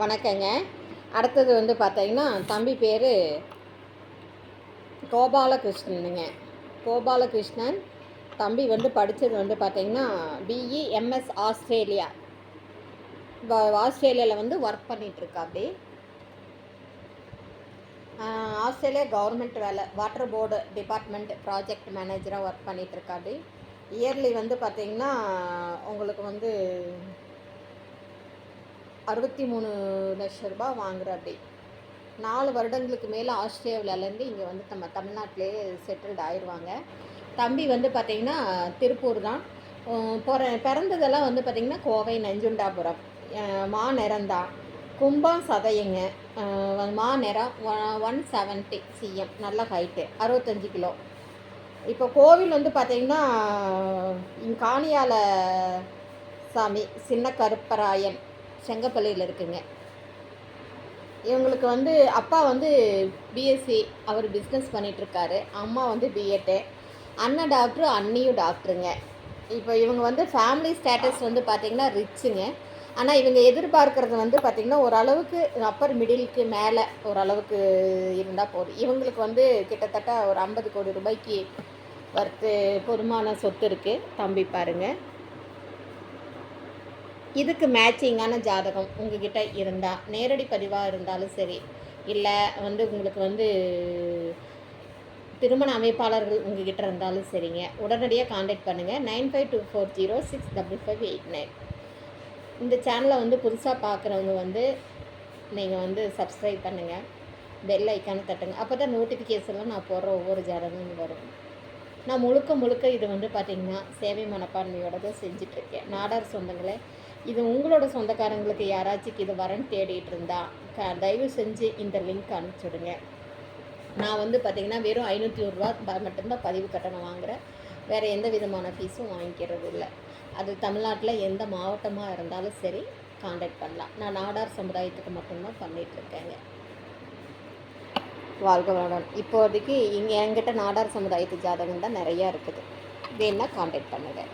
வணக்கங்க. அடுத்தது வந்து பார்த்தீங்கன்னா தம்பி பேர் கோபாலகிருஷ்ணனுங்க. கோபாலகிருஷ்ணன் தம்பி வந்து படித்தது வந்து பார்த்தீங்கன்னா பிஇ எம்எஸ் ஆஸ்திரேலியா. ஆஸ்திரேலியாவில் வந்து ஒர்க் பண்ணிகிட்ருக்கா அப்படி ஆஸ்திரேலியா கவர்மெண்ட் வேலை வாட்டர் போர்டு டிபார்ட்மெண்ட் ப்ராஜெக்ட் மேனேஜராக ஒர்க் பண்ணிகிட்ருக்கா அப்படி இயர்லி வந்து பார்த்திங்கன்னா உங்களுக்கு வந்து அறுபத்தி மூணு லட்ச ரூபாய் வாங்குற அப்படி. நாலு வருடங்களுக்கு மேலே ஆஸ்திரேலியாவிலேருந்து இங்கே வந்து நம்ம தமிழ்நாட்டிலே செட்டில்டு ஆயிடுவாங்க தம்பி வந்து பார்த்திங்கன்னா திருப்பூர் தான். பிற பிறந்ததெல்லாம் வந்து பார்த்திங்கன்னா கோவை நஞ்சுண்டாபுரம் மா நிறந்தா கும்பம் சதையங்க மா நிறம் ஒன் செவன்ட்டி சிஎம் நல்ல ஹைட்டு அறுபத்தஞ்சு கிலோ. இப்போ கோவில் வந்து பார்த்திங்கன்னா இங்க காணியால சாமி சின்ன கருப்பராயன் செங்கப்பள்ளியில் இருக்குங்க. இவங்களுக்கு வந்து அப்பா வந்து பிஎஸ்சி அவர் பிஸ்னஸ் பண்ணிகிட்ருக்காரு அம்மா வந்து பிஎட்டு அண்ணன் டாக்டர் அண்ணியும் டாக்டருங்க இப்போ இவங்க வந்து ஃபேமிலி ஸ்டேட்டஸ் வந்து பார்த்திங்கன்னா ரிச்சுங்க ஆனால் இவங்க எதிர்பார்க்கறது வந்து பார்த்திங்கன்னா ஓரளவுக்கு அப்பர் மிடிலுக்கு மேலே ஓரளவுக்கு இருந்தால் போதும். இவங்களுக்கு வந்து கிட்டத்தட்ட ஒரு ஐம்பது கோடி ரூபாய்க்கு வர்த்து பொதுமான சொத்து இருக்குது தம்பி பாருங்கள் இதுக்கு மேட்சிங்கான ஜாதகம் உங்ககிட்ட இருந்தால் நேரடி பதிவாக இருந்தாலும் சரி இல்லை வந்து உங்களுக்கு வந்து திருமண அமைப்பாளர்கள் உங்ககிட்ட இருந்தாலும் சரிங்க. உடனடியாக காண்டாக்ட் பண்ணுங்கள் nine five two four zero six double five eight nine. இந்த சேனலை வந்து புதுசாக பார்க்குறவங்க வந்து நீங்கள் வந்து சப்ஸ்கிரைப் பண்ணுங்கள் பெல் ஐக்கானை தட்டுங்க. அப்போ தான் நோட்டிஃபிகேஷனில் நான் போடுற ஒவ்வொரு ஜாதகமும் வரும். நான் முழுக்க முழுக்க இது வந்து பார்த்திங்கன்னா சேவை மனப்பான்மையோட தான் செஞ்சிட்ருக்கேன் நாடார் சொந்தங்களே இது உங்களோட சொந்தக்காரங்களுக்கு யாராச்சும் இது வரேன்னு தேடிட்டு இருந்தா க தயவு செஞ்சு இந்த லிங்க் அனுப்பிச்சுடுங்க நான் வந்து பார்த்திங்கன்னா வெறும் ஐநூற்றி ஒரு ரூபா மட்டும்தான் பதிவு கட்டணம் வாங்குகிறேன் வேறு எந்த விதமான ஃபீஸும் வாங்கிக்கிறது இல்லை. அது தமிழ்நாட்டில் எந்த மாவட்டமாக இருந்தாலும் சரி காண்டாக்ட் பண்ணலாம். நான் நாடார் சமுதாயத்துக்கு மட்டும்தான் பண்ணிகிட்ருக்கேங்க வாழ்க வளமுடன். இப்போதைக்கு இங்கே என்கிட்ட நாடார் சமுதாயத்து ஜாதகம் தான் நிறையா இருக்குது. வேணால் காண்டாக்ட் பண்ணுங்கள்